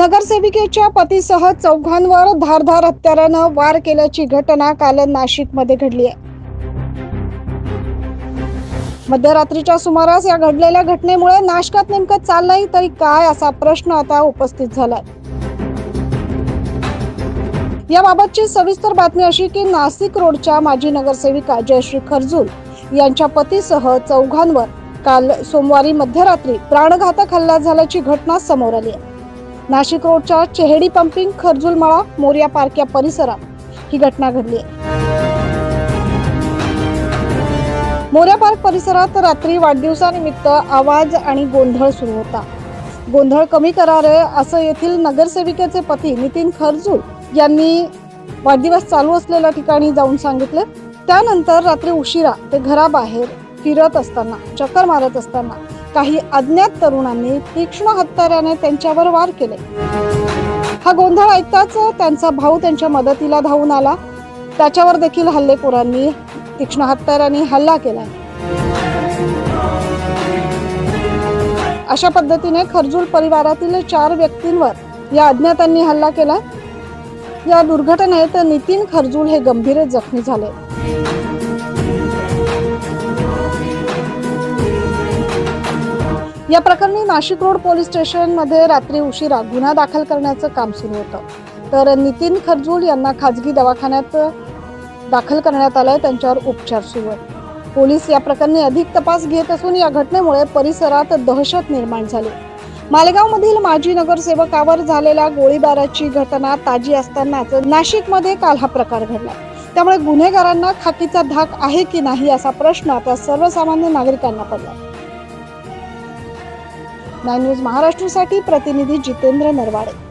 नगरसेविकेच्या पतीसह चौघांवर धारधार हत्यारानं वार केल्याची घटना काल नाशिकमध्ये घडली आहे. मध्यरात्रीच्या सुमारास या घडलेल्या घटनेमुळे नाशकात नेमकं चाललंय तरी काय असा प्रश्न आता उपस्थित झालाय. याबाबतची सविस्तर बातमी अशी की नाशिक रोडच्या माजी नगरसेविका जयश्री खरजूल यांच्या पतीसह चौघांवर काल सोमवारी मध्यरात्री प्राणघातक हल्ला झाल्याची घटना समोर आली आहे. नाशिक रोडच्या चेहडी पंपिंग खरजुलमळा मोर्या पार्क या परिसरात ही घटना घडली आहे. मोर्या पार्क परिसरात रात्री वाढदिवसानिमित्त आवाज आणि गोंधळ सुरू होता. गोंधळ कमी करा रे असं येथील नगरसेविकेचे पती नितीन खरजूल यांनी वाढदिवस चालू असलेल्या ठिकाणी जाऊन सांगितले. त्यानंतर रात्री उशिरा ते घराबाहेर फिरत असताना चक्कर मारत असताना काही अज्ञात तरुणांनी तीक्ष्ण हत्याराने त्यांच्यावर वार केले. हा गोंधळ ऐकताच त्यांचा भाऊ त्यांच्या मदतीला धावून आला. त्याच्यावर देखील हल्लेखोरांनी तीक्ष्ण हत्याराने हल्ला केला अशा पद्धतीने खरजूल परिवारातील चार व्यक्तींवर या अज्ञातांनी हल्ला केला या दुर्घटनेत नितीन खरजूल हे गंभीर जखमी झाले. या प्रकरणी नाशिक रोड पोलीस स्टेशनमध्ये रात्री उशिरा गुन्हा दाखल करण्याचं काम सुरू होतं. तर नितीन खरजूल यांना खाजगी दवाखान्यात दाखल करण्यात आलाय त्यांच्यावर उपचार सुरू आहेत. पोलीस या प्रकरणी अधिक तपास घेत असून या घटनेमुळे परिसरात दहशत निर्माण झाली. मालेगावमधील माजी नगरसेवकावर झालेल्या गोळीबाराची घटना ताजी असतानाच नाशिकमध्ये काल हा प्रकार घडला. त्यामुळे गुन्हेगारांना खाकीचा धाक आहे की नाही असा प्रश्न आता सर्वसामान्य नागरिकांना पडला. नाईन न्यूज महाराष्ट्रासाठी प्रतिनिधी जितेंद्र नरवाडे.